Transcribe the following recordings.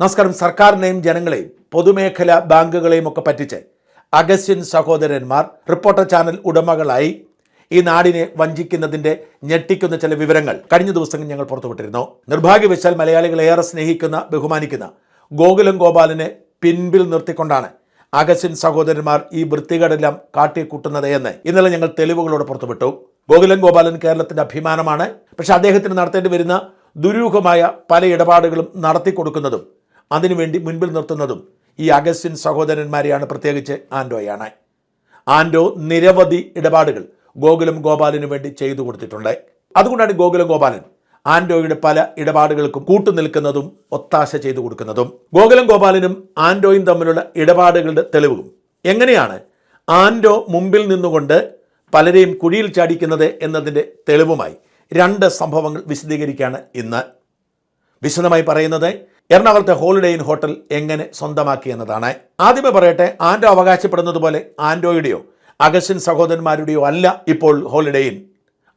നമസ്കാരം. സർക്കാരിനെയും ജനങ്ങളെയും പൊതുമേഖല ബാങ്കുകളെയും ഒക്കെ പറ്റിച്ച് അഗസ്റ്റിൻ സഹോദരന്മാർ റിപ്പോർട്ടർ ചാനൽ ഉടമകളായി ഈ നാടിനെ വഞ്ചിക്കുന്നതിന്റെ ഞെട്ടിക്കുന്ന ചില വിവരങ്ങൾ കഴിഞ്ഞ ദിവസങ്ങൾ ഞങ്ങൾ പുറത്തുവിട്ടിരുന്നു. നിർഭാഗ്യവശാൽ മലയാളികൾ ഏറെ സ്നേഹിക്കുന്ന ബഹുമാനിക്കുന്ന ഗോകുലം ഗോപാലിനെ പിൻപിൽ നിർത്തിക്കൊണ്ടാണ് അഗസ്റ്റിൻ സഹോദരന്മാർ ഈ വൃത്തികടെല്ലാം കാട്ടിക്കൂട്ടുന്നത് എന്ന് ഇന്നലെ ഞങ്ങൾ തെളിവുകളോട് പുറത്തുവിട്ടു. ഗോകുലം ഗോപാലൻ കേരളത്തിന്റെ അഭിമാനമാണ്. പക്ഷേ അദ്ദേഹത്തിന് നടത്തേണ്ടി വരുന്ന ദുരൂഹമായ പല ഇടപാടുകളും നടത്തിക്കൊടുക്കുന്നതും അതിനുവേണ്ടി മുൻപിൽ നിർത്തുന്നതും ഈ അഗസ്റ്റിൻ സഹോദരന്മാരെയാണ് പ്രത്യേകിച്ച് ആൻഡോയാണ് ആൻഡോ നിരവധി ഇടപാടുകൾ ഗോകുലം ഗോപാലിനു വേണ്ടി ചെയ്തു കൊടുത്തിട്ടുണ്ട്. അതുകൊണ്ടാണ് ഗോകുലം ഗോപാലൻ ആൻഡോയുടെ പല ഇടപാടുകൾക്കും കൂട്ടുനിൽക്കുന്നതും ഒത്താശ ചെയ്തു കൊടുക്കുന്നതും. ഗോകുലം ഗോപാലനും ആൻഡോയും തമ്മിലുള്ള ഇടപാടുകളുടെ തെളിവും എങ്ങനെയാണ് ആൻഡോ മുമ്പിൽ നിന്നുകൊണ്ട് പലരെയും കുഴിയിൽ ചാടിക്കുന്നത് എന്നതിന്റെ തെളിവുമായി രണ്ട് സംഭവങ്ങൾ വിശദീകരിക്കുകയാണ് ഇന്ന്. വിശദമായി പറയുന്നത് എറണാകുളത്തെ ഹോളിഡേ ഇൻ ഹോട്ടൽ എങ്ങനെ സ്വന്തമാക്കി എന്നതാണ്. ആദ്യമേ പറയട്ടെ ആൻഡോ അവകാശപ്പെടുന്നത് പോലെ ആൻഡോയുടെയോ അഗസ്റ്റിൻ സഹോദരന്മാരുടെയോ അല്ല ഇപ്പോൾ ഹോളിഡേ ഇൻ.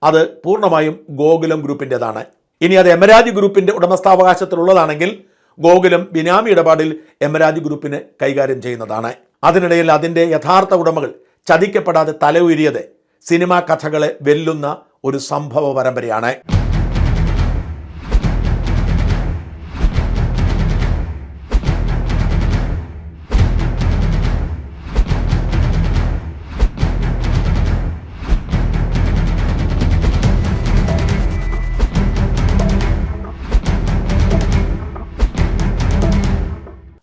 അത് പൂർണമായും ഗോകുലം ഗ്രൂപ്പിന്റെതാണ്. ഇനി അത് എമരാജ് ഗ്രൂപ്പിന്റെ ഉടമസ്ഥാവകാശത്തിലുള്ളതാണെങ്കിൽ ഗോകുലം ബിനാമി ഇടപാടിൽ എമരാജ് ഗ്രൂപ്പിന് കൈകാര്യം ചെയ്യുന്നതാണ്. അതിനിടയിൽ അതിന്റെ യഥാർത്ഥ ഉടമകൾ ചതിക്കപ്പെടാതെ തല ഉയരിയത് സിനിമാ കഥകളെ വെല്ലുന്ന ഒരു സംഭവ പരമ്പരയാണ്.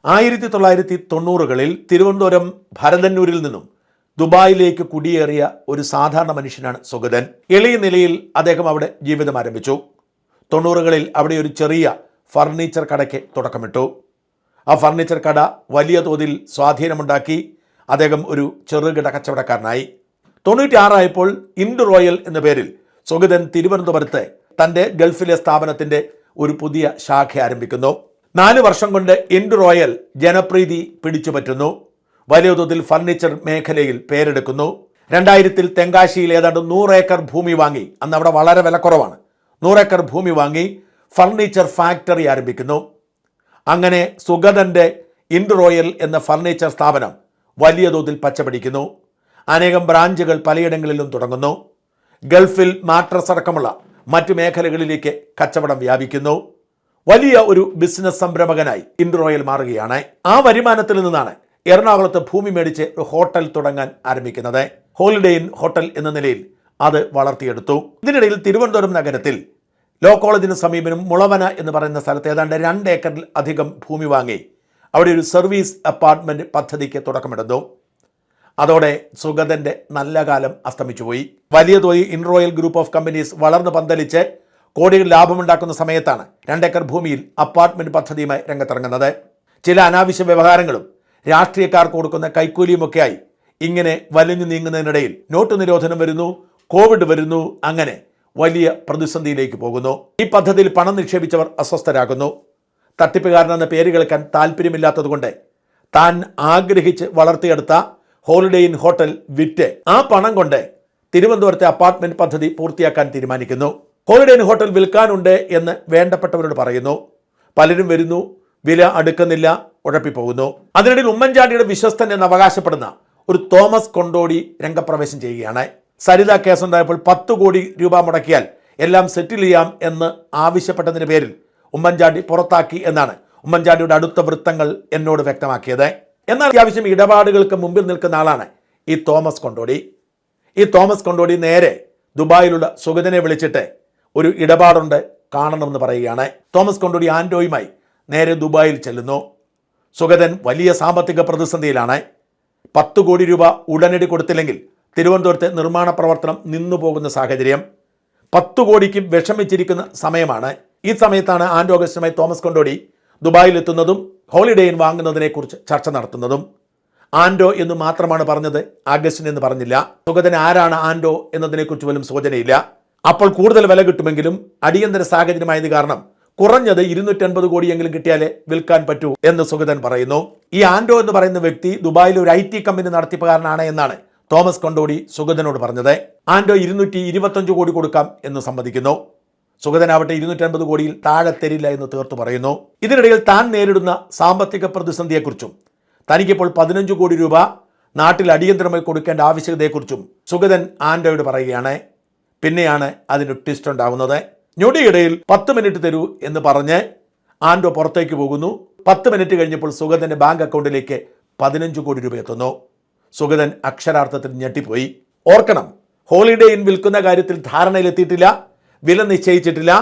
ആയിരത്തി തൊള്ളായിരത്തി തൊണ്ണൂറുകളിൽ തിരുവനന്തപുരം ഭരതന്നൂരിൽ നിന്നും ദുബായിലേക്ക് കുടിയേറിയ ഒരു സാധാരണ മനുഷ്യനാണ് സുഗതൻ എളിയ നിലയിൽ അദ്ദേഹം അവിടെ ജീവിതം ആരംഭിച്ചു. തൊണ്ണൂറുകളിൽ അവിടെ ഒരു ചെറിയ ഫർണിച്ചർ കടയ്ക്ക് തുടക്കമിട്ടു. ആ ഫർണിച്ചർ കട വലിയ തോതിൽ സ്വാധീനമുണ്ടാക്കി അദ്ദേഹം ഒരു ചെറുകിട കച്ചവടക്കാരനായി. തൊണ്ണൂറ്റിയാറായപ്പോൾ ഇൻഡ് റോയൽ എന്ന പേരിൽ സുഗതൻ തിരുവനന്തപുരത്ത് തന്റെ ഗൾഫിലെ സ്ഥാപനത്തിന്റെ ഒരു പുതിയ ശാഖ ആരംഭിക്കുന്നു. നാല് വർഷം കൊണ്ട് എൻഡ് റോയൽ ജനപ്രീതി പിടിച്ചുപറ്റുന്നു വലിയ തോതിൽ ഫർണിച്ചർ മേഖലയിൽ പേരെടുക്കുന്നു. രണ്ടായിരത്തിൽ തെങ്കാശിയിൽ ഏതാണ്ട് നൂറ് ഏക്കർ ഭൂമി വാങ്ങി. അന്ന് അവിടെ വളരെ വിലക്കുറവാണ് നൂറേക്കർ ഭൂമി വാങ്ങി ഫർണിച്ചർ ഫാക്ടറി ആരംഭിക്കുന്നു. അങ്ങനെ സുഗതന്റെ ഇൻഡ് റോയൽ എന്ന ഫർണിച്ചർ സ്ഥാപനം വലിയ തോതിൽ പച്ചപിടിക്കുന്നു. അനേകം ബ്രാഞ്ചുകൾ പലയിടങ്ങളിലും തുടങ്ങുന്നു. ഗൾഫിൽ മാട്രസ് അടക്കമുള്ള മറ്റു മേഖലകളിലേക്ക് കച്ചവടം വ്യാപിക്കുന്നു. വലിയ ഒരു ബിസിനസ് സംരംഭകനായി ഇൻഡ്രോയിൽ മാറുകയാണ്. ആ വരുമാനത്തിൽ നിന്നാണ് എറണാകുളത്ത് ഭൂമി മേടിച്ച് ഒരു ഹോട്ടൽ തുടങ്ങാൻ ആരംഭിക്കുന്നത്. ഹോളിഡേ ഇൻ ഹോട്ടൽ എന്ന നിലയിൽ അത് വളർത്തിയെടുത്തു. ഇതിനിടയിൽ തിരുവനന്തപുരം നഗരത്തിൽ ലോ കോളേജിന് സമീപനം മുളവന എന്ന് പറയുന്ന സ്ഥലത്ത് ഏതാണ്ട് രണ്ട് ഏക്കറിൽ അധികം ഭൂമി വാങ്ങി അവിടെ ഒരു സർവീസ് അപ്പാർട്ട്മെന്റ് പദ്ധതിക്ക് തുടക്കമിടുന്നു. അതോടെ സുഗതന്റെ നല്ല കാലം അസ്തമിച്ചുപോയി. വലിയ തോതിൽ ഇൻറോയൽ ഗ്രൂപ്പ് ഓഫ് കമ്പനീസ് വളർന്നു പന്തലിച്ച് കോടികൾ ലാഭമുണ്ടാക്കുന്ന സമയത്താണ് രണ്ടേക്കർ ഭൂമിയിൽ അപ്പാർട്ട്മെന്റ് പദ്ധതിയുമായി രംഗത്തിറങ്ങുന്നത്. ചില അനാവശ്യ വ്യവഹാരങ്ങളും രാഷ്ട്രീയക്കാർക്ക് കൊടുക്കുന്ന കൈക്കൂലിയുമൊക്കെയായി ഇങ്ങനെ വലിഞ്ഞു നീങ്ങുന്നതിനിടയിൽ നോട്ട് നിരോധനം വരുന്നു കോവിഡ് വരുന്നു അങ്ങനെ വലിയ പ്രതിസന്ധിയിലേക്ക് പോകുന്നു. ഈ പദ്ധതിയിൽ പണം നിക്ഷേപിച്ചവർ അസ്വസ്ഥരാകുന്നു. തട്ടിപ്പുകാരനെന്ന പേര് കേൾക്കാൻ താല്പര്യമില്ലാത്തതുകൊണ്ട് താൻ ആഗ്രഹിച്ച് വളർത്തിയെടുത്ത ഹോളിഡേ ഇൻ ഹോട്ടൽ വിറ്റ് ആ പണം കൊണ്ട് തിരുവനന്തപുരത്തെ അപ്പാർട്ട്മെന്റ് പദ്ധതി പൂർത്തിയാക്കാൻ തീരുമാനിക്കുന്നു. ഹോളിഡേ ഇൻ ഹോട്ടൽ വിൽക്കാനുണ്ട് എന്ന് വേണ്ടപ്പെട്ടവരോട് പറയുന്നു. പലരും വരുന്നു. വില അടുക്കുന്നില്ല. ഉഴപ്പിപ്പോകുന്നു. അതിനിടയിൽ ഉമ്മൻചാണ്ടിയുടെ വിശ്വസ്തൻ എന്ന് അവകാശപ്പെടുന്ന ഒരു തോമസ് കൊണ്ടോടി രംഗപ്രവേശം ചെയ്യുകയാണ്. സരിത കേസുണ്ടായപ്പോൾ പത്ത് കോടി രൂപ മുടക്കിയാൽ എല്ലാം സെറ്റിൽ ചെയ്യാം എന്ന് ആവശ്യപ്പെട്ടതിന് പേരിൽ ഉമ്മൻചാണ്ടി പുറത്താക്കി എന്നാണ് ഉമ്മൻചാണ്ടിയുടെ അടുത്ത വൃത്തങ്ങൾ എന്നോട് വ്യക്തമാക്കിയത്. എന്നാൽ അത്യാവശ്യം ഇടപാടുകൾക്ക് മുമ്പിൽ നിൽക്കുന്ന ആളാണ് ഈ തോമസ് കൊണ്ടോടി. ഈ തോമസ് കൊണ്ടോടി നേരെ ദുബായിലുള്ള സുഗതനെ വിളിച്ചിട്ട് ഒരു ഇടപാടുണ്ട് കാണണമെന്ന് പറയുകയാണ്. തോമസ് കൊണ്ടോടി ആൻഡോയുമായി നേരെ ദുബായിൽ ചെല്ലുന്നു. സുഗതൻ വലിയ സാമ്പത്തിക പ്രതിസന്ധിയിലാണ്. പത്ത് കോടി രൂപ ഉടനടി കൊടുത്തില്ലെങ്കിൽ തിരുവനന്തപുരത്തെ നിർമ്മാണ പ്രവർത്തനം നിന്നു പോകുന്ന സാഹചര്യം. പത്ത് കോടിക്ക് വിഷമിച്ചിരിക്കുന്ന സമയമാണ്. ഈ സമയത്താണ് ആൻഡോഗസ്റ്റുമായി തോമസ് കൊണ്ടോടി ദുബായിൽ എത്തുന്നതും ഹോളിഡേ വാങ്ങുന്നതിനെക്കുറിച്ച് ചർച്ച നടത്തുന്നതും. ആൻഡോ എന്ന് മാത്രമാണ് പറഞ്ഞത് ആഗസ്റ്റിൻ എന്ന് പറഞ്ഞില്ല. സുഗതൻ ആരാണ് ആൻഡോ എന്നതിനെക്കുറിച്ച് പോലും സൂചനയില്ല. അപ്പോൾ കൂടുതൽ വില കിട്ടുമെങ്കിലും അടിയന്തര സാഹചര്യമായത് കാരണം കുറഞ്ഞത് ഇരുന്നൂറ്റൻപത് കോടിയെങ്കിലും കിട്ടിയാലേ വിൽക്കാൻ പറ്റൂ എന്ന് സുഗതൻ പറയുന്നു. ഈ ആൻഡോ എന്ന് പറയുന്ന വ്യക്തി ദുബായിൽ ഒരു ഐ ടി കമ്പനി നടത്തിപ്പുകാരനാണ് എന്നാണ് തോമസ് കൊണ്ടോടി സുഗതനോട് പറഞ്ഞത്. ആൻഡോ ഇരുന്നൂറ്റി ഇരുപത്തഞ്ച് കോടി കൊടുക്കാം എന്ന് സമ്മതിക്കുന്നു. സുഗതനാവട്ടെ ഇരുന്നൂറ്റൻപത് കോടിയിൽ താഴെ തരില്ല എന്ന് തീർത്തു പറയുന്നു. ഇതിനിടയിൽ താൻ നേരിടുന്ന സാമ്പത്തിക പ്രതിസന്ധിയെക്കുറിച്ചും തനിക്കിപ്പോൾ പതിനഞ്ച് കോടി രൂപ നാട്ടിൽ അടിയന്തരമായി കൊടുക്കേണ്ട ആവശ്യകതയെക്കുറിച്ചും സുഗതൻ ആൻഡോയോട് പറയുകയാണ്. പിന്നെയാണ് അതിന് ട്വിസ്റ്റ് ഉണ്ടാകുന്നത്. ഞൊടിയിടയിൽ പത്ത് മിനിറ്റ് തരൂ എന്ന് പറഞ്ഞ് ആൻഡോ പുറത്തേക്ക് പോകുന്നു. പത്ത് മിനിറ്റ് കഴിഞ്ഞപ്പോൾ സുഗതന്റെ ബാങ്ക് അക്കൗണ്ടിലേക്ക് പതിനഞ്ച് കോടി രൂപ എത്തുന്നു. സുഗതൻ അക്ഷരാർത്ഥത്തിൽ ഞെട്ടിപ്പോയി. ഓർക്കണം ഹോളിഡേ ഇൻ വിൽക്കുന്ന കാര്യത്തിൽ ധാരണയിലെത്തിയിട്ടില്ല വില നിശ്ചയിച്ചിട്ടില്ല.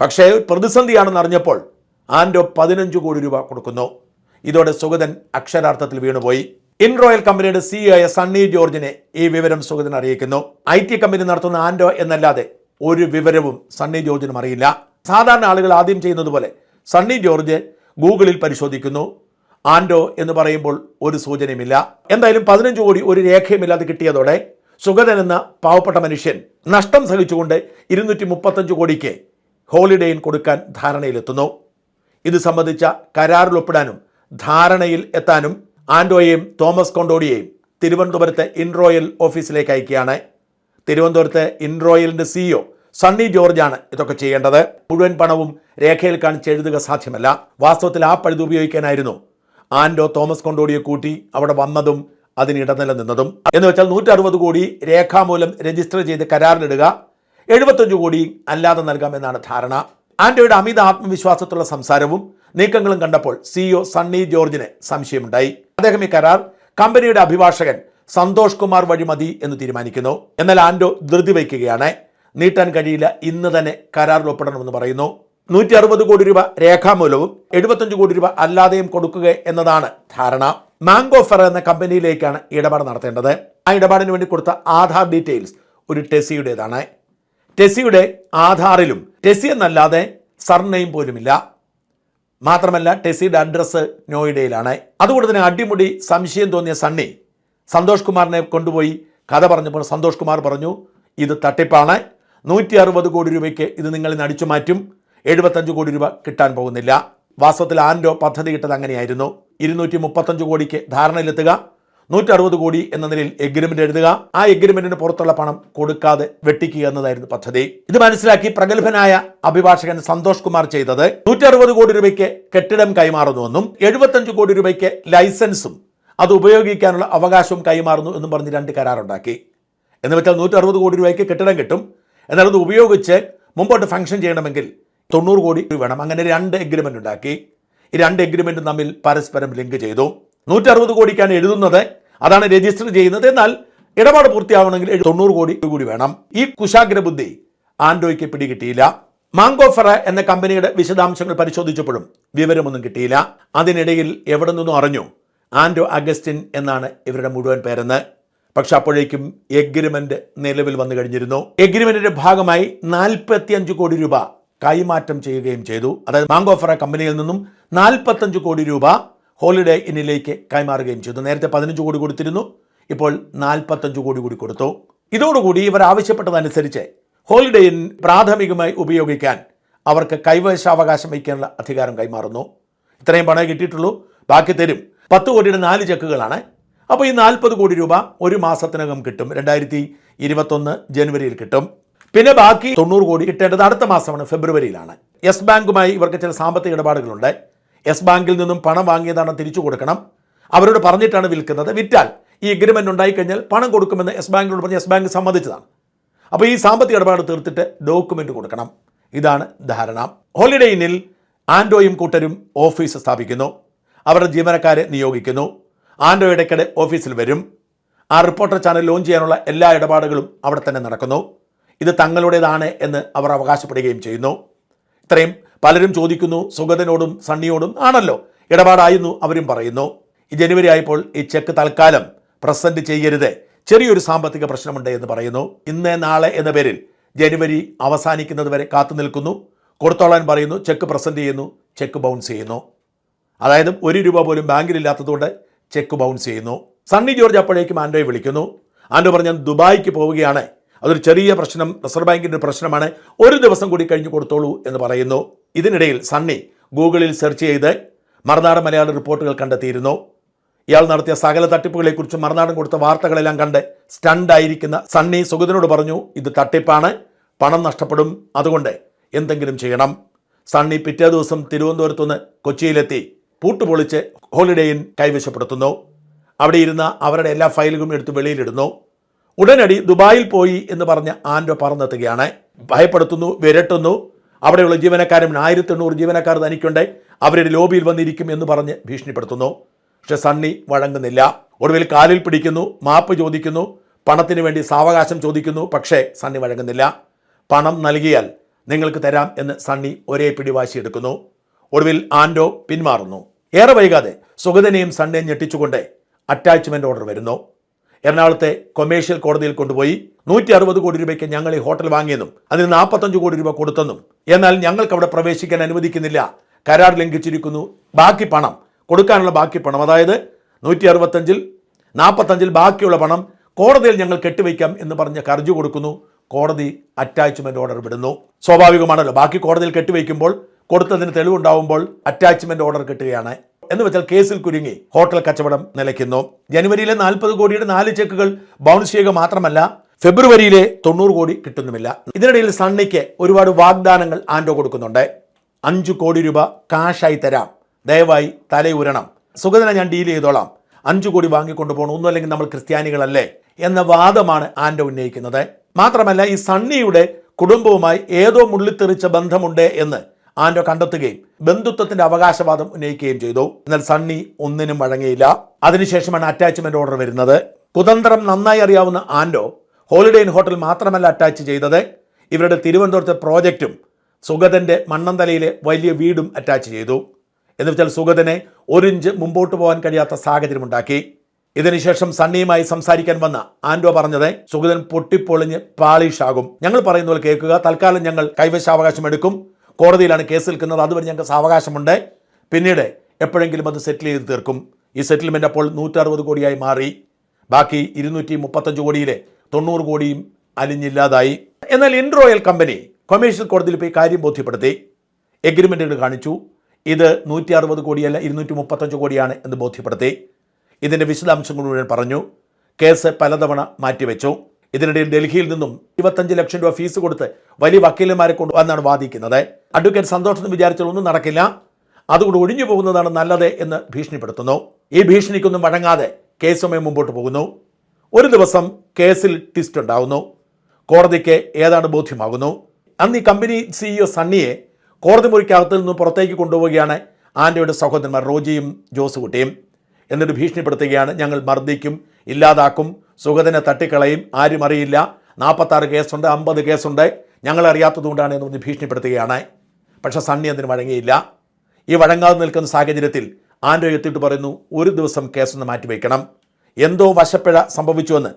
പക്ഷേ പ്രതിസന്ധിയാണെന്ന് അറിഞ്ഞപ്പോൾ ആൻഡോ പതിനഞ്ച് കോടി രൂപ കൊടുക്കുന്നു. ഇതോടെ സുഗതൻ അക്ഷരാർത്ഥത്തിൽ വീണുപോയി. ഇൻറോയൽ കമ്പനിയുടെ സിഇഒയായ ആയ സണ്ണി ജോർജിനെ ഈ വിവരം സുഗതൻ അറിയിക്കുന്നു. ഐ ടി കമ്പനി നടത്തുന്ന ആൻഡോ എന്നല്ലാതെ ഒരു വിവരവും സണ്ണി ജോർജിനും അറിയില്ല. സാധാരണ ആളുകൾ ആദ്യം ചെയ്യുന്നത് പോലെ സണ്ണി ജോർജ് ഗൂഗിളിൽ പരിശോധിക്കുന്നു. ആൻഡോ എന്ന് പറയുമ്പോൾ ഒരു സൂചനയുമില്ല. എന്തായാലും പതിനഞ്ച് കോടി ഒരു രേഖയുമില്ലാതെ കിട്ടിയതോടെ സുഗതൻ എന്ന പാവപ്പെട്ട മനുഷ്യൻ നഷ്ടം സഹിച്ചുകൊണ്ട് ഇരുന്നൂറ്റി മുപ്പത്തഞ്ച് കോടിക്ക് ഹോളിഡേയിൻ കൊടുക്കാൻ ധാരണയിലെത്തുന്നു. ഇത് സംബന്ധിച്ച കരാറിൽ ഒപ്പിടാനും ധാരണയിൽ എത്താനും ആൻഡോയെയും തോമസ് കൊണ്ടോടിയെയും തിരുവനന്തപുരത്തെ ഇൻറോയൽ ഓഫീസിലേക്ക് അയക്കുകയാണ്. തിരുവനന്തപുരത്തെ ഇൻറോയലിന്റെ സിഇഒ സണ്ണി ജോർജാണ് ഇതൊക്കെ ചെയ്യേണ്ടത്. മുഴുവൻ പണവും രേഖയിൽ കാണിച്ച് എഴുതുക സാധ്യമല്ല. വാസ്തവത്തിൽ ആ പഴുത് ഉപയോഗിക്കാനായിരുന്നു ആൻഡോ തോമസ് കൊണ്ടോടിയെ കൂട്ടി അവിടെ വന്നതും അതിന് ഇടനില നിന്നതും. എന്ന് വെച്ചാൽ നൂറ്റി അറുപത് കോടി രേഖാമൂലം രജിസ്റ്റർ ചെയ്ത് കരാറിലിടുക എഴുപത്തഞ്ച് കോടി അല്ലാതെ നൽകാമെന്നാണ് ധാരണ. ആൻഡോയുടെ അമിത ആത്മവിശ്വാസത്തുള്ള സംസാരവും നീക്കങ്ങളും കണ്ടപ്പോൾ സിഇഒ സണ്ണി ജോർജിന് സംശയമുണ്ടായി. അദ്ദേഹം ഈ കരാർ കമ്പനിയുടെ അഭിഭാഷകൻ സന്തോഷ് കുമാർ വഴി മതി എന്ന് തീരുമാനിക്കുന്നു. എന്നാൽ ആൻഡോ ധൃതി വയ്ക്കുകയാണ്. നീട്ടാൻ കഴിയില്ല ഇന്ന് തന്നെ കരാറിൽ ഒപ്പിടണമെന്ന് പറയുന്നു. നൂറ്റി അറുപത് കോടി രൂപ രേഖാമൂലവും എഴുപത്തഞ്ച് കോടി രൂപ അല്ലാതെയും കൊടുക്കുക എന്നതാണ് ധാരണ. മാംഗോ ഫെർ എന്ന കമ്പനിയിലേക്കാണ് ഇടപാട് നടത്തേണ്ടത്. ആ ഇടപാടിന് വേണ്ടി കൊടുത്ത ആധാർ ഡീറ്റെയിൽസ് ഒരു ടെസിയുടേതാണ് ടെസിയുടെ ആധാറിലും ടെസി എന്നല്ലാതെ സർനെയിം പോലുമില്ല. മാത്രമല്ല ടെസിയുടെ അഡ്രസ്സ് നോയിഡയിലാണ്. അതുകൊണ്ട് തന്നെ അടിമുടി സംശയം തോന്നിയ സണ്ണി സന്തോഷ് കുമാറിനെ കൊണ്ടുപോയി കഥ പറഞ്ഞപ്പോൾ സന്തോഷ് കുമാർ പറഞ്ഞു ഇത് തട്ടിപ്പാണ്. നൂറ്റി അറുപത് കോടി രൂപയ്ക്ക് ഇത് നിങ്ങളിൽ നിന്ന് അടിച്ചു മാറ്റും. എഴുപത്തഞ്ച് കോടി രൂപ കിട്ടാൻ പോകുന്നില്ല. വാസ്തവത്തിൽ ആൻഡോ പദ്ധതി കിട്ടത് അങ്ങനെയായിരുന്നു. ഇരുന്നൂറ്റി മുപ്പത്തഞ്ച് കോടിക്ക് ധാരണയിലെത്തുക. നൂറ്റി അറുപത് കോടി എന്ന നിലയിൽ എഗ്രിമെന്റ് എഴുതുക. ആ എഗ്രിമെന്റിന് പുറത്തുള്ള പണം കൊടുക്കാതെ വെട്ടിക്കുക എന്നതായിരുന്നു പദ്ധതി. ഇത് മനസ്സിലാക്കി പ്രഗത്ഭനായ അഭിഭാഷകൻ സന്തോഷ് കുമാർ ചെയ്തത് നൂറ്റി അറുപത് കോടി രൂപയ്ക്ക് കെട്ടിടം കൈമാറുന്നുവെന്നും എഴുപത്തഞ്ച് കോടി രൂപയ്ക്ക് ലൈസൻസും അത് ഉപയോഗിക്കാനുള്ള അവകാശവും കൈമാറുന്നു എന്നും പറഞ്ഞ് രണ്ട് കരാറുണ്ടാക്കി. എന്ന് വെച്ചാൽ നൂറ്റി അറുപത് കോടി രൂപയ്ക്ക് കെട്ടിടം കിട്ടും. എന്നാൽ അത് ഉപയോഗിച്ച് മുമ്പോട്ട് ഫംഗ്ഷൻ ചെയ്യണമെങ്കിൽ തൊണ്ണൂറ് കോടി വേണം. അങ്ങനെ രണ്ട് എഗ്രിമെന്റ് ഉണ്ടാക്കി. ഈ രണ്ട് എഗ്രിമെന്റും തമ്മിൽ പരസ്പരം ലിങ്ക് ചെയ്തു. നൂറ്റി അറുപത് കോടിക്കാണ് എഴുതുന്നത്. അതാണ് രജിസ്റ്റർ ചെയ്യുന്നത്. എന്നാൽ ഇടപാട് പൂർത്തിയാവണമെങ്കിൽ തൊണ്ണൂറ് കോടി കൂടി വേണം. ഈ കുശാഗ്ര ബുദ്ധി ആൻഡോയ്ക്ക് പിടികിട്ടിയില്ല. മാങ്കോഫറ എന്ന കമ്പനിയുടെ വിശദാംശങ്ങൾ പരിശോധിച്ചപ്പോഴും വിവരമൊന്നും കിട്ടിയില്ല. അതിനിടയിൽ എവിടെ നിന്നും അറിഞ്ഞു ആൻഡ്രോ അഗസ്റ്റിൻ എന്നാണ് ഇവരുടെ മുഴുവൻ പേരെന്ന്. പക്ഷെ അപ്പോഴേക്കും എഗ്രിമെന്റ് നിലവിൽ വന്നു കഴിഞ്ഞിരുന്നു. എഗ്രിമെന്റിന്റെ ഭാഗമായി നാൽപ്പത്തിയഞ്ച് കോടി രൂപ കൈമാറ്റം ചെയ്യുകയും ചെയ്തു. അതായത് മാങ്കോഫറ കമ്പനിയിൽ നിന്നും നാൽപ്പത്തഞ്ച് കോടി രൂപ ഹോളിഡേ ഇന്നിലേക്ക് കൈമാറുകയും ചെയ്തു. നേരത്തെ പതിനഞ്ച് കോടി കൊടുത്തിരുന്നു ഇപ്പോൾ നാൽപ്പത്തഞ്ച് കോടി കൂടി കൊടുത്തു. ഇതോടുകൂടി ഇവർ ആവശ്യപ്പെട്ടതനുസരിച്ച് ഹോളിഡേ ഇൻ പ്രാഥമികമായി ഉപയോഗിക്കാൻ അവർക്ക് കൈവശാവകാശം വയ്ക്കാനുള്ള അധികാരം കൈമാറുന്നു. ഇത്രയും പണം കിട്ടിയിട്ടുള്ളൂ ബാക്കി തരും. പത്ത് കോടിയുടെ നാല് ചെക്കുകളാണ്. അപ്പോൾ ഈ നാൽപ്പത് കോടി രൂപ ഒരു മാസത്തിനകം കിട്ടും രണ്ടായിരത്തി ഇരുപത്തൊന്ന് ജനുവരിയിൽ കിട്ടും. പിന്നെ ബാക്കി തൊണ്ണൂറ് കോടി കിട്ടേണ്ടത് അടുത്ത മാസമാണ് ഫെബ്രുവരിയിലാണ്. യെസ് ബാങ്കുമായി ഇവർക്ക് ചില സാമ്പത്തിക ഇടപാടുകളുണ്ട്. യെസ് ബാങ്കിൽ നിന്നും പണം വാങ്ങിയതാണ് തിരിച്ചു കൊടുക്കണം. അവരോട് പറഞ്ഞിട്ടാണ് വിൽക്കുന്നത്. വിറ്റാൽ ഈ എഗ്രിമെന്റ് ഉണ്ടായിക്കഴിഞ്ഞാൽ പണം കൊടുക്കുമെന്ന് യെസ് ബാങ്കിനോട് പറഞ്ഞ് യെസ് ബാങ്ക് സമ്മതിച്ചതാണ്. അപ്പോൾ ഈ സാമ്പത്തിക ഇടപാട് തീർത്തിട്ട് ഡോക്യുമെന്റ് കൊടുക്കണം. ഇതാണ് ധാരണ. ഹോളിഡേ ഇന്നിൽ ആൻഡോയും കൂട്ടരും ഓഫീസ് സ്ഥാപിക്കുന്നു. അവരുടെ ജീവനക്കാരെ നിയോഗിക്കുന്നു. ആൻഡോ ഇടയ്ക്കിടെ ഓഫീസിൽ വരും. ആ റിപ്പോർട്ടർ ചാനൽ ലോഞ്ച് ചെയ്യാനുള്ള എല്ലാ ഇടപാടുകളും അവിടെ തന്നെ നടക്കുന്നു. ഇത് തങ്ങളുടേതാണ് എന്ന് അവർ അവകാശപ്പെടുകയും ചെയ്യുന്നു. ഇത്രയും. പലരും ചോദിക്കുന്നു സുഗതനോടും സണ്ണിയോടും ആണല്ലോ. ഇടപാടായിരുന്നു അവരും പറയുന്നു. ഈ ജനുവരി ആയപ്പോൾ ഈ ചെക്ക് തൽക്കാലം പ്രസന്റ് ചെയ്യരുത്. ചെറിയൊരു സാമ്പത്തിക പ്രശ്നമുണ്ട് എന്ന് പറയുന്നു. ഇന്ന് നാളെ എന്ന പേരിൽ ജനുവരി അവസാനിക്കുന്നത് വരെ കാത്തു നിൽക്കുന്നു. കൊടുത്തോളാൻ പറയുന്നു ചെക്ക് പ്രസന്റ് ചെയ്യുന്നു ചെക്ക് ബൗൺസ് ചെയ്യുന്നു. അതായത് ഒരു രൂപ പോലും ബാങ്കിലില്ലാത്തതുകൊണ്ട് ചെക്ക് ബൗൺസ് ചെയ്യുന്നു. സണ്ണി ജോർജ് അപ്പോഴേക്കും ആൻഡോയെ വിളിക്കുന്നു. ആൻഡോ പറഞ്ഞാൽ ദുബായിക്ക് പോവുകയാണ്. അതൊരു ചെറിയ പ്രശ്നം റിസർവ് ബാങ്കിന്റെ ഒരു പ്രശ്നമാണ്. ഒരു ദിവസം കൂടി കഴിഞ്ഞ് കൊടുത്തോളൂ എന്ന് പറയുന്നു. ഇതിനിടയിൽ സണ്ണി ഗൂഗിളിൽ സെർച്ച് ചെയ്ത് മറുനാടൻ മലയാള റിപ്പോർട്ടുകൾ കണ്ടെത്തിയിരുന്നു. ഇയാൾ നടത്തിയ സകല തട്ടിപ്പുകളെക്കുറിച്ച് മറുനാടൻ കൊടുത്ത വാർത്തകളെല്ലാം കണ്ട് സ്റ്റണ്ടായിരിക്കുന്ന സണ്ണി സുഗതനോട് പറഞ്ഞു ഇത് തട്ടിപ്പാണ് പണം നഷ്ടപ്പെടും അതുകൊണ്ട് എന്തെങ്കിലും ചെയ്യണം. സണ്ണി പിറ്റേ ദിവസം തിരുവനന്തപുരത്തുനിന്ന് കൊച്ചിയിലെത്തി പൂട്ടുപൊളിച്ച് ഹോളിഡേ ഇൻ കൈവശപ്പെടുത്തുന്നു. അവിടെ ഇരുന്ന അവരുടെ എല്ലാ ഫയലുകളും എടുത്ത് വെളിയിലിടുന്നു. ഉടനടി ദുബായിൽ പോയി എന്ന് പറഞ്ഞ് ആൻഡോ പറന്നെത്തുകയാണ്. ഭയപ്പെടുത്തുന്നു വിരട്ടുന്നു. അവിടെയുള്ള ജീവനക്കാരും ആയിരത്തി എണ്ണൂറ് ജീവനക്കാർ തനിക്കുണ്ട്. അവരുടെ ലോബിയിൽ വന്നിരിക്കും എന്ന് പറഞ്ഞ് ഭീഷണിപ്പെടുത്തുന്നു. പക്ഷെ സണ്ണി വഴങ്ങുന്നില്ല. ഒടുവിൽ കാലിൽ പിടിക്കുന്നു മാപ്പ് ചോദിക്കുന്നു പണത്തിന് വേണ്ടി സാവകാശം ചോദിക്കുന്നു പക്ഷേ സണ്ണി വഴങ്ങുന്നില്ല. പണം നൽകിയാൽ നിങ്ങൾക്ക് തരാം എന്ന് സണ്ണി ഒരേ പിടിവാശി എടുക്കുന്നു. ഒടുവിൽ ആൻഡോ പിന്മാറുന്നു. ഏറെ വൈകാതെ സുഗതനെയും സണ്ണിയും ഞെട്ടിച്ചുകൊണ്ട് അറ്റാച്ച്മെന്റ് ഓർഡർ വരുന്നു. എറണാകുളത്തെ കൊമേഴ്ഷ്യൽ കോടതിയിൽ കൊണ്ടുപോയി നൂറ്റി അറുപത് കോടി രൂപയ്ക്ക് ഞങ്ങൾ ഈ ഹോട്ടൽ വാങ്ങിയെന്നും അതിന് നാൽപ്പത്തഞ്ച് കോടി രൂപ കൊടുത്തെന്നും. എന്നാൽ ഞങ്ങൾക്ക് അവിടെ പ്രവേശിക്കാൻ അനുവദിക്കുന്നില്ല. കരാർ ലംഘിച്ചിരിക്കുന്നു. ബാക്കി പണം കൊടുക്കാനുള്ള ബാക്കി പണം അതായത് നൂറ്റി അറുപത്തഞ്ചിൽ നാൽപ്പത്തഞ്ചിൽ ബാക്കിയുള്ള പണം കോടതിയിൽ ഞങ്ങൾ കെട്ടിവയ്ക്കാം എന്ന് പറഞ്ഞ കർജു കൊടുക്കുന്നു. കോടതി അറ്റാച്ച്മെന്റ് ഓർഡർ വിടുന്നു. സ്വാഭാവികമാണല്ലോ ബാക്കി കോടതിയിൽ കെട്ടിവയ്ക്കുമ്പോൾ കൊടുത്തതിന് തെളിവുണ്ടാവുമ്പോൾ അറ്റാച്ച്മെന്റ് ഓർഡർ കിട്ടുകയാണ്. എന്ന് വെച്ചാൽ കേസിൽ കുരുങ്ങി ഹോട്ടൽ കച്ചവടം നിലയ്ക്കുന്നു. ജനുവരിയിലെ നാൽപ്പത് കോടിയുടെ നാല് ചെക്കുകൾ ബൗൺസ് ചെയ്യുക മാത്രമല്ല ഫെബ്രുവരിയിലെ തൊണ്ണൂറ് കോടി കിട്ടുന്നുമില്ല. ഇതിനിടയിൽ സണ്ണിക്ക് ഒരുപാട് വാഗ്ദാനങ്ങൾ ആൻഡോ കൊടുക്കുന്നുണ്ട്. അഞ്ചു കോടി രൂപ കാശായി തരാം. ദയവായി തലയുരണം സുഗതനെ ഞാൻ ഡീൽ ചെയ്തോളാം. അഞ്ചു കോടി വാങ്ങിക്കൊണ്ടു പോകണം ഒന്നും അല്ലെങ്കിൽ നമ്മൾ ക്രിസ്ത്യാനികളല്ലേ എന്ന വാദമാണ് ആൻഡോ ഉന്നയിക്കുന്നത്. മാത്രമല്ല ഈ സണ്ണിയുടെ കുടുംബവുമായി ഏതോ മുള്ളിത്തെറിച്ച ബന്ധമുണ്ട് എന്ന് ആൻഡോ കണ്ടെത്തുകയും ബന്ധുത്വത്തിന്റെ അവകാശവാദം ഉന്നയിക്കുകയും ചെയ്തു. എന്നാൽ സണ്ണി ഒന്നിനും വഴങ്ങിയില്ല. അതിനുശേഷമാണ് അറ്റാച്ച്മെന്റ് ഓർഡർ വരുന്നത്. കുതന്ത്രം നന്നായി അറിയാവുന്ന ആൻഡോ ഹോളിഡേ ഇൻ ഹോട്ടൽ മാത്രമല്ല അറ്റാച്ച് ചെയ്തത്. ഇവരുടെ തിരുവനന്തപുരത്തെ പ്രോജക്റ്റും സുഗതന്റെ മണ്ണന്തലയിലെ വലിയ വീടും അറ്റാച്ച് ചെയ്തു. എന്ന് വെച്ചാൽ സുഗതനെ ഒരിഞ്ച് മുമ്പോട്ട് പോകാൻ കഴിയാത്ത സാഹചര്യമുണ്ടാക്കി ഇതിനുശേഷം സണ്ണിയുമായി സംസാരിക്കാൻ വന്ന ആൻഡോ പറഞ്ഞത് സുഗതൻ പൊട്ടിപ്പൊളിഞ്ഞ് പാളിഷാകും. ഞങ്ങൾ പറയുന്ന പോലെ കേൾക്കുക തൽക്കാലം ഞങ്ങൾ കൈവശാവകാശം എടുക്കും. കോടതിയിലാണ് കേസ് നിൽക്കുന്നത്. അതുവരെ ഞങ്ങൾക്ക് സാവകാശമുണ്ട്. പിന്നീട് എപ്പോഴെങ്കിലും അത് സെറ്റിൽ ചെയ്ത് തീർക്കും. ഈ സെറ്റിൽമെന്റ് അപ്പോൾ നൂറ്ററുപത് കോടിയായി മാറി. ബാക്കി ഇരുന്നൂറ്റി മുപ്പത്തഞ്ച് കോടിയിലെ തൊണ്ണൂറ് കോടിയും അലിഞ്ഞില്ലാതായി. എന്നാൽ ഇൻറോയൽ കമ്പനി കൊമേഴ്ഷ്യൽ കോടതിയിൽ പോയി കാര്യം ബോധ്യപ്പെടുത്തി. എഗ്രിമെന്റുകൾ കാണിച്ചു. ഇത് നൂറ്റി അറുപത് കോടിയല്ല ഇരുന്നൂറ്റി മുപ്പത്തഞ്ച് കോടിയാണ് എന്ന് ബോധ്യപ്പെടുത്തി. ഇതിന്റെ വിശദാംശങ്ങൾ മുഴുവൻ പറഞ്ഞു. കേസ് പലതവണ മാറ്റിവെച്ചു. ഇതിനിടയിൽ ഡൽഹിയിൽ നിന്നും ഇരുപത്തഞ്ച് ലക്ഷം രൂപ ഫീസ് കൊടുത്ത് വലിയ വക്കീലന്മാരെ കൊണ്ട് വന്നാണ് വാദിക്കുന്നത്. അഡ്വക്കേറ്റ് സന്തോഷം എന്ന് വിചാരിച്ചാൽ ഒന്നും നടക്കില്ല. അതുകൊണ്ട് ഒഴിഞ്ഞു പോകുന്നതാണ് നല്ലത് എന്ന് ഭീഷണിപ്പെടുത്തുന്നു. ഈ ഭീഷണിക്കൊന്നും വഴങ്ങാതെ കേസുമായി മുമ്പോട്ട് പോകുന്നു. ഒരു ദിവസം കേസിൽ ട്വിസ്റ്റ് ഉണ്ടാകുന്നു കോടതിക്ക് ഏതാണ് ബോധ്യമാകുന്നു? അന്ന് ഈ കമ്പനി സിഇഒ സണ്ണിയെ കോടതി മുറിക്കകത്ത് നിന്ന് പുറത്തേക്ക് കൊണ്ടുപോവുകയാണ് ആന്റെയുടെ സഹോദരന്മാർ റോജിയും ജോസുകുട്ടിയും. എന്നിട്ട് ഭീഷണിപ്പെടുത്തുകയാണ് ഞങ്ങൾ മർദ്ദിക്കും ഇല്ലാതാക്കും സുഗതനെ തട്ടിക്കളയും. ആരും അറിയില്ല. നാൽപ്പത്താറ് കേസുണ്ട് അമ്പത് കേസുണ്ട്. ഞങ്ങളറിയാത്തതുകൊണ്ടാണ് എന്ന് പറഞ്ഞ് ഭീഷണിപ്പെടുത്തുകയാണ്. പക്ഷേ സണ്ണി അതിന് വഴങ്ങിയില്ല. ഈ വഴങ്ങാതെ നിൽക്കുന്ന സാഹചര്യത്തിൽ ആൻഡ്രോ എത്തിയിട്ട് പറയുന്നു ഒരു ദിവസം കേസൊന്ന് മാറ്റിവെക്കണം. എന്തോ വശപ്പിഴ സംഭവിച്ചുവെന്ന്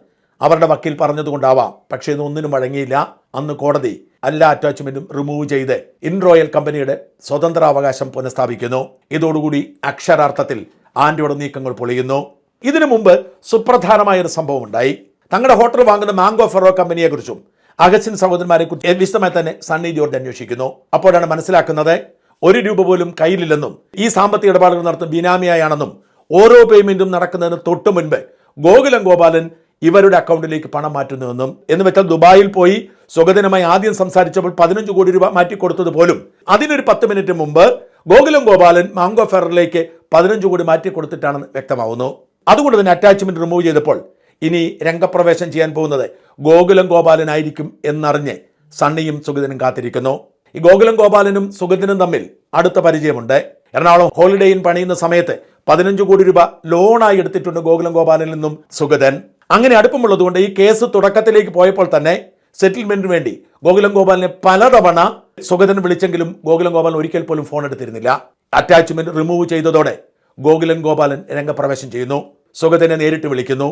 അവരുടെ വക്കീൽ പറഞ്ഞതുകൊണ്ടാവാം പക്ഷേ ഇന്ന് ഒന്നിനും വഴങ്ങിയില്ല. അന്ന് കോടതി എല്ലാ അറ്റാച്ച്മെന്റും റിമൂവ് ചെയ്ത് ഇൻറോയൽ കമ്പനിയുടെ സ്വതന്ത്രാവകാശം പുനഃസ്ഥാപിക്കുന്നു. ഇതോടുകൂടി അക്ഷരാർത്ഥത്തിൽ ആൻഡ്രോയുടെ നീക്കങ്ങൾ പൊളിയുന്നു. ഇതിനു മുമ്പ് സുപ്രധാനമായ ഒരു സംഭവം ഉണ്ടായി തങ്ങളുടെ ഹോട്ടൽ വാങ്ങുന്ന മാംഗോ ഫെറോ കമ്പനിയെക്കുറിച്ചും അഗസ്റ്റിൻ സഹോദരന്മാരെ കുറിച്ച് വിശദമായി തന്നെ സണ്ണി ജോർജ് അന്വേഷിക്കുന്നു. അപ്പോഴാണ് മനസ്സിലാക്കുന്നത് ഒരു രൂപ പോലും കയ്യിലില്ലെന്നും ഈ സാമ്പത്തിക ഇടപാടുകൾ നടത്തുന്ന ബിനാമിയായാണെന്നും ഓരോ പേയ്മെന്റും നടക്കുന്നതിന് തൊട്ടു മുൻപ് ഗോകുലം ഗോപാലൻ ഇവരുടെ അക്കൗണ്ടിലേക്ക് പണം മാറ്റുന്നുവെന്നും എന്ന് വെച്ചാൽ ദുബായിൽ പോയി സുഗതനുമായി ആദ്യം സംസാരിച്ചപ്പോൾ പതിനഞ്ച് കോടി രൂപ മാറ്റിക്കൊടുത്തത് പോലും. അതിനൊരു പത്ത് മിനിറ്റ് മുമ്പ് ഗോകുലം ഗോപാലൻ മാംഗോ ഫെറിലേക്ക് പതിനഞ്ച് കോടി മാറ്റി കൊടുത്തിട്ടാണെന്ന് വ്യക്തമാവുന്നു. അതുകൊണ്ട് തന്നെ അറ്റാച്ച്മെന്റ് റിമൂവ് ചെയ്തപ്പോൾ ഇനി രംഗപ്രവേശം ചെയ്യാൻ പോകുന്നത് ഗോകുലം ഗോപാലനായിരിക്കും എന്നറിഞ്ഞ് സണ്ണിയും സുഗതനും കാത്തിരിക്കുന്നു. ഈ ഗോകുലം ഗോപാലനും സുഗതനും തമ്മിൽ അടുത്ത പരിചയമുണ്ട്. എറണാകുളം ഹോളിഡേ ഇൻ പണിയുന്ന സമയത്ത് പതിനഞ്ച് കോടി രൂപ ലോണായി എടുത്തിട്ടുണ്ട് ഗോകുലം ഗോപാലനിൽ നിന്നും സുഗതൻ. അങ്ങനെ അടുപ്പമുള്ളതുകൊണ്ട് ഈ കേസ് തുടക്കത്തിലേക്ക് പോയപ്പോൾ തന്നെ സെറ്റിൽമെന്റിന് വേണ്ടി ഗോകുലം ഗോപാലിനെ പലതവണ സുഗതൻ വിളിച്ചെങ്കിലും ഗോകുലം ഗോപാലൻ ഒരിക്കൽ പോലും ഫോൺ എടുത്തിരുന്നില്ല. അറ്റാച്ച്മെന്റ് റിമൂവ് ചെയ്തതോടെ ഗോകുലൻ ഗോപാലൻ രംഗപ്രവേശം ചെയ്യുന്നു. സുഗതനെ നേരിട്ട് വിളിക്കുന്നു.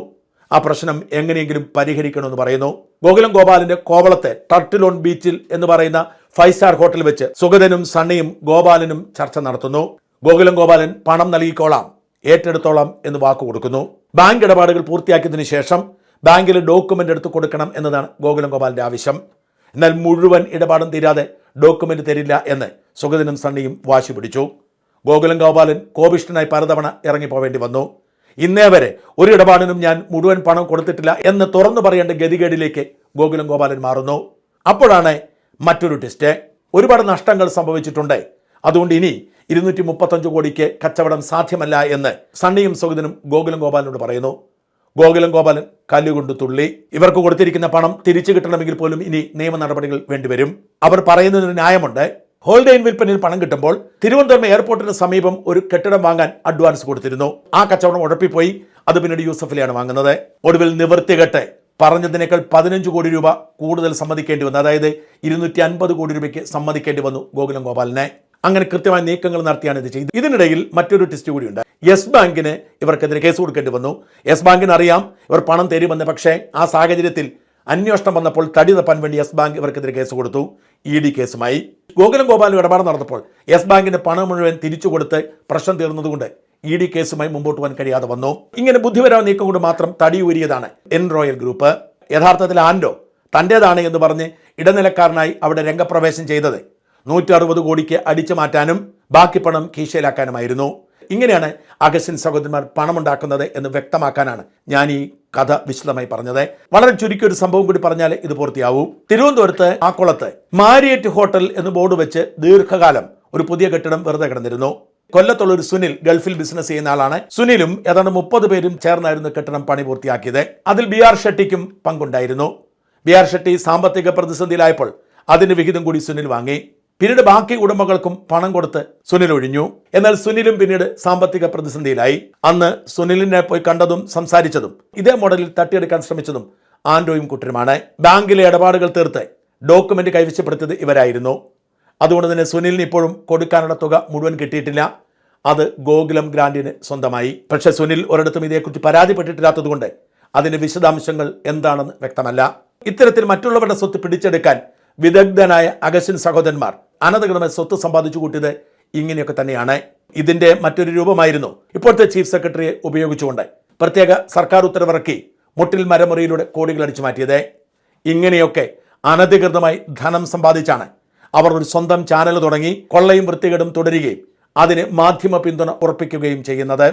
ആ പ്രശ്നം എങ്ങനെയെങ്കിലും പരിഹരിക്കണമെന്ന് പറയുന്നു. ഗോകുലം ഗോപാലിന്റെ കോവളത്തെ ടർട്ടിലോൺ ബീച്ചിൽ എന്ന് പറയുന്ന ഫൈവ് സ്റ്റാർ ഹോട്ടൽ വെച്ച് സുഗതനും സണ്ണിയും ഗോപാലനും ചർച്ച നടത്തുന്നു. ഗോകുലം ഗോപാലൻ പണം നൽകിക്കോളാം ഏറ്റെടുത്തോളാം എന്ന് വാക്കു കൊടുക്കുന്നു. ബാങ്ക് ഇടപാടുകൾ പൂർത്തിയാക്കിയതിനു ശേഷം ബാങ്കിൽ ഡോക്യുമെന്റ് എടുത്തു കൊടുക്കണം എന്നതാണ് ഗോകുലം ഗോപാലിന്റെ ആവശ്യം. എന്നാൽ മുഴുവൻ ഇടപാടും തീരാതെ ഡോക്യുമെന്റ് തരില്ല എന്ന് സുഗതനും സണ്ണിയും വാശി പിടിച്ചു. ഗോകുലം ഗോപാലൻ കോപിഷ്ഠനായി പലതവണ ഇറങ്ങിപ്പോവേണ്ടി വന്നു. ഇന്നേ വരെ ഒരു ഇടപാടിനും ഞാൻ മുഴുവൻ പണം കൊടുത്തിട്ടില്ല എന്ന് തുറന്നു പറയേണ്ട ഗതികേടിലേക്ക് ഗോകുലം ഗോപാലൻ മാറുന്നു. അപ്പോഴാണ് മറ്റൊരു ടെസ്റ്റ് ഒരുപാട് നഷ്ടങ്ങൾ സംഭവിച്ചിട്ടുണ്ട്. അതുകൊണ്ട് ഇനി ഇരുന്നൂറ്റി മുപ്പത്തഞ്ച് കോടിക്ക് കച്ചവടം സാധ്യമല്ല എന്ന് സണ്ണിയും സുഗതനും ഗോകുലം ഗോപാലിനോട് പറയുന്നു. ഗോകുലം ഗോപാലൻ കല്ലുകൊണ്ട് തുള്ളി. ഇവർക്ക് കൊടുത്തിരിക്കുന്ന പണം തിരിച്ചു കിട്ടണമെങ്കിൽ പോലും ഇനി നിയമ നടപടികൾ വേണ്ടിവരും. അവർ പറയുന്നതിന് ന്യായമുണ്ട്. ഹോൾഡെയിൻ വിൽപ്പനയിൽ പണം കിട്ടുമ്പോൾ തിരുവനന്തപുരം എയർപോർട്ടിന് സമീപം ഒരു കെട്ടിടം വാങ്ങാൻ അഡ്വാൻസ് കൊടുത്തിരുന്നു. ആ കച്ചവടം ഉഴപ്പിപ്പോയി. അത് പിന്നീട് യൂസഫിലെയാണ് വാങ്ങുന്നത്. ഒടുവിൽ നിവർത്തികെട്ട് പറഞ്ഞതിനേക്കാൾ പതിനഞ്ച് കോടി രൂപ കൂടുതൽ സമ്മതിക്കേണ്ടി വന്നു. അതായത് ഇരുന്നൂറ്റി അൻപത് കോടി രൂപയ്ക്ക് സമ്മതിക്കേണ്ടി വന്നു ഗോകുലം ഗോപാലിനെ. അങ്ങനെ കൃത്യമായ നീക്കങ്ങൾ നടത്തിയാണ് ഇത് ചെയ്തത്. ഇതിനിടയിൽ മറ്റൊരു ടെസ്റ്റ് കൂടി ഉണ്ട്. യെസ് ബാങ്കിന് ഇവർക്കെതിരെ കേസ് കൊടുക്കേണ്ടി വന്നു. യെസ് ബാങ്കിന് അറിയാം ഇവർ പണം തരുമെന്ന് പക്ഷേ ആ സാഹചര്യത്തിൽ അന്വേഷണം വന്നപ്പോൾ തടി തപ്പാൻ വേണ്ടി യെസ് ബാങ്ക് ഇവർക്കെതിരെ കേസ് കൊടുത്തു. ഇ ഡി കേസുമായി. ഗോകുലം ഗോപാലും ഇടപാട് നടന്നപ്പോൾ യെസ് ബാങ്കിന്റെ പണം മുഴുവൻ തിരിച്ചു കൊടുത്ത് പ്രശ്നം തീർന്നതുകൊണ്ട് ഇ ഡി കേസുമായി മുമ്പോട്ട് പോകാൻ കഴിയാതെ വന്നു. ഇങ്ങനെ ബുദ്ധിപരമായ നീക്കം കൊണ്ട് മാത്രം തടി ഊരിയതാണ് എൻ റോയൽ ഗ്രൂപ്പ്. യഥാർത്ഥത്തിൽ ആൻഡോ തന്റേതാണ് എന്ന് പറഞ്ഞ് ഇടനിലക്കാരനായി അവിടെ രംഗപ്രവേശം ചെയ്തത്. നൂറ്റി കോടിക്ക് അടിച്ചു മാറ്റാനും ബാക്കി പണം കീശയിലാക്കാനുമായിരുന്നു. ഇങ്ങനെയാണ് അഗസ്റ്റിൻ സഹോദരന്മാർ പണമുണ്ടാക്കുന്നത് എന്ന് വ്യക്തമാക്കാനാണ് ഞാൻ ഈ കഥ വിശദമായി പറഞ്ഞത്. വളരെ ചുരുക്കി ഒരു സംഭവം കൂടി പറഞ്ഞാൽ ഇത് പൂർത്തിയാവും. തിരുവനന്തപുരത്ത് ആക്കുളത്ത് മാരിയറ്റ് ഹോട്ടൽ എന്ന് ബോർഡ് വെച്ച് ദീർഘകാലം ഒരു പുതിയ കെട്ടിടം വെറുതെ കിടന്നിരുന്നു. കൊല്ലത്തുള്ള ഒരു സുനിൽ ഗൾഫിൽ ബിസിനസ് ചെയ്യുന്ന ആളാണ്. സുനിലും ഏതാണ്ട് മുപ്പത് പേരും ചേർന്നായിരുന്നു കെട്ടിടം പണി പൂർത്തിയാക്കിയത്. അതിൽ ബി ആർ ഷെട്ടിക്കും പങ്കുണ്ടായിരുന്നു. ബി ആർ ഷെട്ടി സാമ്പത്തിക പ്രതിസന്ധിയിലായപ്പോൾ അതിന് വിഹിതം കൂടി സുനിൽ വാങ്ങി. പിന്നീട് ബാക്കി ഉടമകൾക്കും പണം കൊടുത്ത് സുനിൽ ഒഴിഞ്ഞു. എന്നാൽ സുനിലും പിന്നീട് സാമ്പത്തിക പ്രതിസന്ധിയിലായി. അന്ന് സുനിലിനെ പോയി കണ്ടതും സംസാരിച്ചതും ഇതേ മോഡലിൽ തട്ടിയെടുക്കാൻ ശ്രമിച്ചതും ആൻഡോയും കുട്ടരുമാണ് ബാങ്കിലെ ഇടപാടുകൾ തീർത്ത് ഡോക്യുമെന്റ് കൈവശപ്പെടുത്തിയത് ഇവരായിരുന്നു. അതുകൊണ്ട് തന്നെ സുനിലിന് ഇപ്പോഴും കൊടുക്കാനുള്ള തുക മുഴുവൻ കിട്ടിയിട്ടില്ല. അത് ഗോകുലം ഗ്രാൻഡിന് സ്വന്തമായി. പക്ഷെ സുനിൽ ഒരിടത്തും ഇതേക്കുറിച്ച് പരാതിപ്പെട്ടിട്ടില്ലാത്തതുകൊണ്ട് അതിന്റെ വിശദാംശങ്ങൾ എന്താണെന്ന് വ്യക്തമല്ല. ഇത്തരത്തിൽ മറ്റുള്ളവരുടെ സ്വത്ത് പിടിച്ചെടുക്കാൻ വിദഗ്ധനായ അഗസ്റ്റിൻ സഹോദരന്മാർ അനധികൃതമായ സ്വത്ത് സമ്പാദിച്ചു കൂട്ടിയത് ഇങ്ങനെയൊക്കെ തന്നെയാണ്. ഇതിന്റെ മറ്റൊരു രൂപമായിരുന്നു ഇപ്പോഴത്തെ ചീഫ് സെക്രട്ടറിയെ ഉപയോഗിച്ചുകൊണ്ട് പ്രത്യേക സർക്കാർ ഉത്തരവിറക്കി മുട്ടിൽ മരമുറിയിലൂടെ കോടികൾ അടിച്ചു മാറ്റിയത്. ഇങ്ങനെയൊക്കെ അനധികൃതമായി ധനം സമ്പാദിച്ചാണ് അവർ ഒരു സ്വന്തം ചാനൽ തുടങ്ങി കൊള്ളയും വൃത്തികേടും തുടരുകയും അതിന് മാധ്യമ പിന്തുണ ഉറപ്പിക്കുകയും ചെയ്യുന്നത്.